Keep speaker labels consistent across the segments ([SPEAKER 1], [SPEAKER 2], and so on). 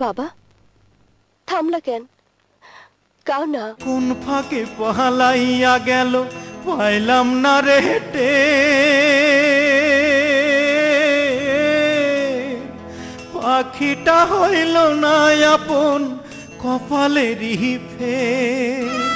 [SPEAKER 1] বাবা, থামলা কেন? কাও না?
[SPEAKER 2] কোন ফাঁকে পালাইয়া গেল, পাইলাম না রে হেটে। পাখিটা হইল না আপন কপালেরই ফের।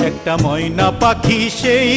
[SPEAKER 2] একটা ময়না পাখি সেই